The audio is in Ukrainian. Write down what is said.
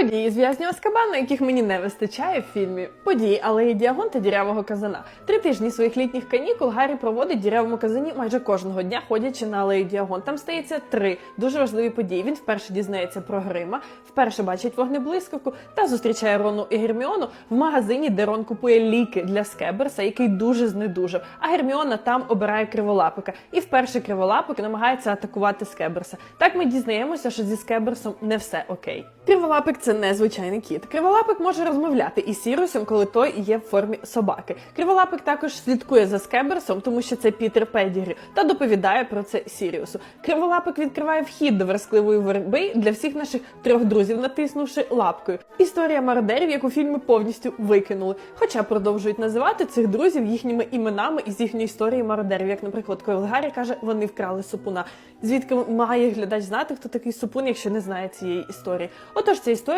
Події з в'язнів Азкабану, яких мені не вистачає в фільмі. Події алеї Діагон та дірявого казана. Три тижні своїх літніх канікул Гаррі проводить дірявому казані майже кожного дня, ходячи на алею Діагон. Там стається три дуже важливі події. Він вперше дізнається про Грима, вперше бачить вогнеблискавку та зустрічає Рону і Герміону в магазині, де Рон купує ліки для Скеберса, який дуже знедужав. А Герміона там обирає криволапика. І вперше криволапик намагається атакувати Скеберса. Так ми дізнаємося, що зі Скеберсом не все окей. Криволапик це не звичайний кіт. Криволапик може розмовляти із Сірусом, коли той є в формі собаки. Криволапик також слідкує за Скеберсом, тому що це Пітер Педігрі, та доповідає про це Сіріусу. Криволапик відкриває вхід до верескливої верби для всіх наших трьох друзів, натиснувши лапкою. Історія мародерів, яку фільми повністю викинули, хоча продовжують називати цих друзів їхніми іменами із їхньої історії мародерів. Як, наприклад, коли Гаррі каже, вони вкрали супуна. Звідки має глядач знати, хто такий супун, якщо не знає цієї історії? Отож, ця історія.